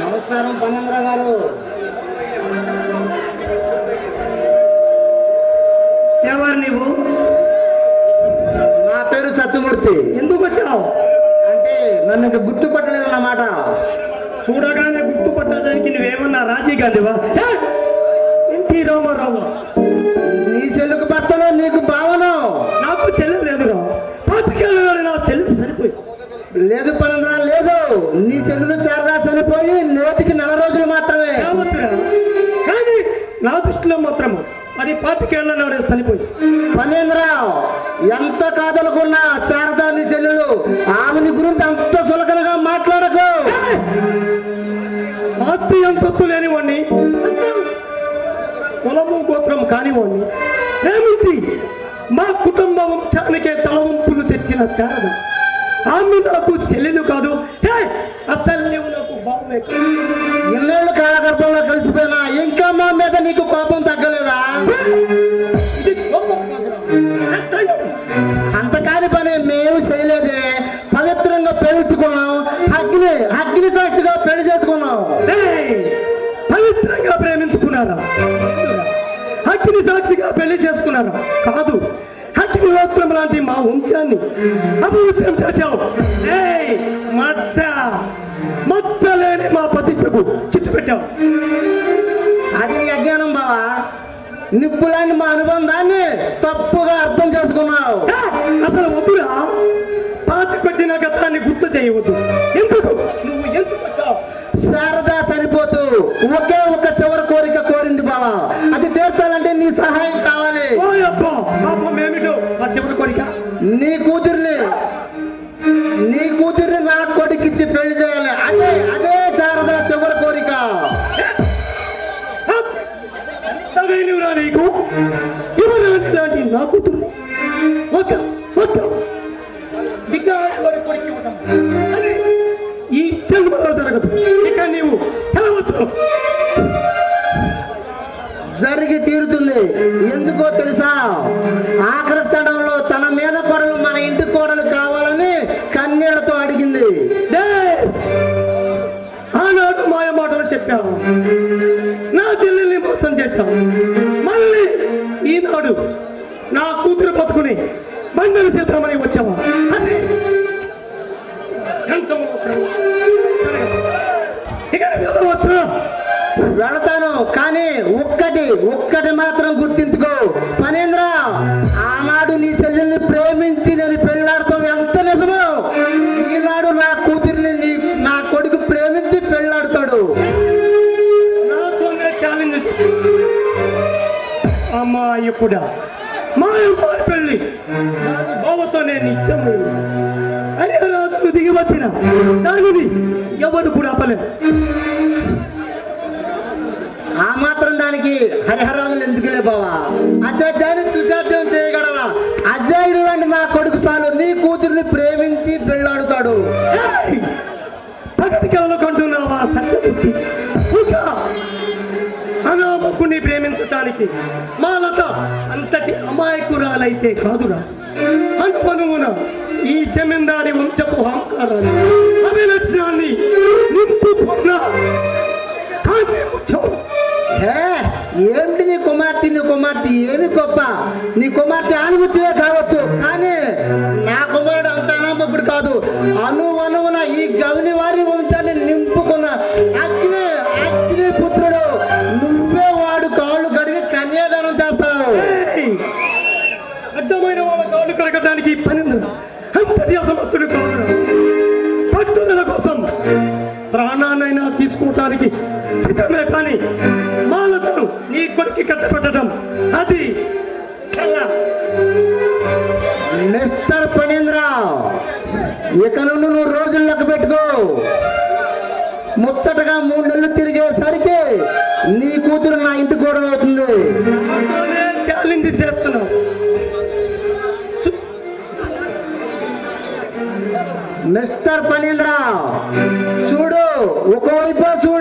నమస్కారం పనేంద్ర గారు. ఎవరు నీవు? నా పేరు సత్యమూర్తి. ఎందుకు వచ్చావు? అంటే నన్ను ఇంకా గుర్తుపట్టలేదు అన్నమాట చూడగానే నువ్వేమన్నా రాజీ గాంధీవా! ఎన్టీ రామారావు. నీ చెల్లుకు భర్తలో నీకు భావనం? నాకు చెల్లె లేదురా. పాతికేళ్ళ నా చెల్లెలు సరిపోయి. లేదు పనంద్రా లేదు. నీ చెల్లులు శారదా చనిపోయి నేటికి నెల రోజులు మాత్రమే. కావచ్చురా కానీ నా దృష్టిలో మాత్రము అది పాతికేళ్ళ నాడే చనిపోయి పనేంద్రరావు ఎంత కాదనుకున్నా శారదా నీ చెల్లెలు ఆమెని గురించి కులము గోత్రం కానివాణ్ణి ప్రేమించి మా కుటుంబ వంశానికే తలవంపులు తెచ్చిన శారద ఆమె నాకు చెల్లెలు కాదు! అసలు నువ్వు నాకు బావే కాదు. ఇన్నేళ్ళు కాలగర్భంలో కలిసిపోయినా ఇంకా మా మీద నీకు కోపం తగ్గలేదా ఇది కోపం కాదురా. అసహ్యం. అంత కాని పని మేము చేయలేదే పవిత్రంగా పెళ్ళిట్టుకున్నాం అగ్ని అగ్ని సాక్షిగా పెళ్ళి చేసుకున్నాం! పవిత్రంగా ప్రేమించుకున్నారా అగ్ని సాక్షిగా పెళ్ళి చేసుకున్నారా? కాదు. అగ్ని వస్త్రం లాంటి మా వంశాన్ని అపవిత్రం చేశావు! మచ్చ. మచ్చ లేని మా ప్రతిష్టకు చిట్టు పెట్టావు. అది అజ్ఞానం బావా. నిప్పులాంటి మా అనుబంధాన్ని తప్పుగా అర్థం చేసుకున్నావు! అసలు వద్దురా. పాత కొట్టిన గతాన్ని గుర్తు చేయవద్దు. పాపం ఏమిటో ఆ చివరి కోరిక? నీ కూతుర్ని నీ కూతుర్ని నా కొడుకిచ్చి పెళ్ళి చేయాలి. అదే అదే శారదా చివరి కోరిక. తగైనవురా నీకు. యువరాణి లాంటి నా కూతుర్ని. ఒక ఒక బిడ్డాడి వారి కొడుకు నా చెల్లెల్ని మోసం చేశాం మళ్ళీ ఈనాడు నా కూతురు బతుకుని బంధన చేద్దామని వచ్చావా? అది. వెళతాను కానీ ఒక్కటి ఒక్కటి మాత్రం గుర్తింపు అమ్మాయి కూడా. మా అమ్మాయి పెళ్ళి. నాది బావతో నేను ఇచ్చాము అని రాజు దిగి వచ్చిన దానిని ఎవరు కూడా ఆపలేరు ఆ మాత్రం దానికి హరిహరాజులు ఎందుకులే బావా? అచ్చా. చేయడానికి మా లత అంతటి అమాయకురాలైతే కాదురా. అనుమనుమున ఈ జమీందారి వంశపు అహంకారాన్ని అభిలక్షణాన్ని నింపుకున్న కావ్య ముచ్చము ఏమిటి నీ కుమార్తె నీ కుమార్తె? ఏమి గొప్ప? నీ కుమార్తె ఆనుమతివే కావచ్చు. కానీ నా కుమారుడు అంత అనామకుడు కాదు. అను కాళ్ళు కడగడానికి పనింది అంతటి అసమర్థుడు కాదురా. పట్టుదల కోసం ప్రాణాన్నైనా తీసుకోవటానికి సిద్ధమే కానీ మాలతను నీ కొడుకు కట్టబెట్టడం అది మిస్టర్ పణేంద్ర ఇక నుండి నువ్వు రోజులు లెక్క పెట్టుకో. ముచ్చటగా మూడు నెలలు తిరిగేసరికి నీ కూతురు నా ఇంటి కూడా అవుతుంది. మిస్టర్ పణేంద్ర చూడు ఒకవైపు చూడు.